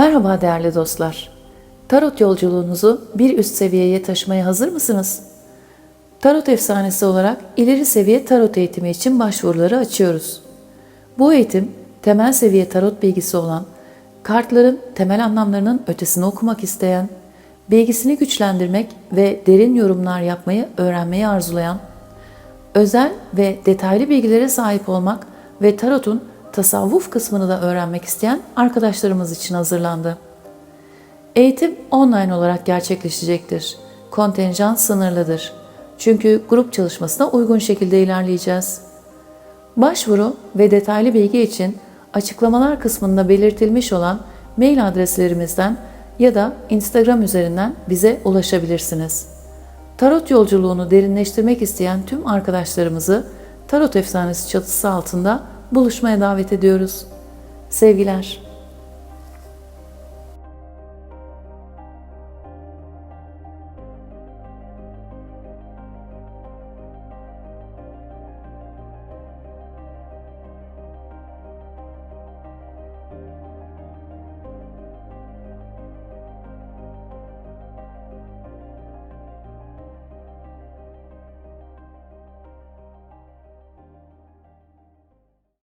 Merhaba değerli dostlar. Tarot yolculuğunuzu bir üst seviyeye taşımaya hazır mısınız? Tarot efsanesi olarak ileri seviye tarot eğitimi için başvuruları açıyoruz. Bu eğitim temel seviye tarot bilgisi olan, kartların temel anlamlarının ötesini okumak isteyen, bilgisini güçlendirmek ve derin yorumlar yapmayı öğrenmeyi arzulayan, özel ve detaylı bilgilere sahip olmak ve tarotun tasavvuf kısmını da öğrenmek isteyen arkadaşlarımız için hazırlandı. Eğitim online olarak gerçekleşecektir. Kontenjan sınırlıdır. Çünkü grup çalışmasına uygun şekilde ilerleyeceğiz. Başvuru ve detaylı bilgi için açıklamalar kısmında belirtilmiş olan mail adreslerimizden ya da Instagram üzerinden bize ulaşabilirsiniz. Tarot yolculuğunu derinleştirmek isteyen tüm arkadaşlarımızı Tarot Efsanesi çatısı altında buluşmaya davet ediyoruz. Sevgiler.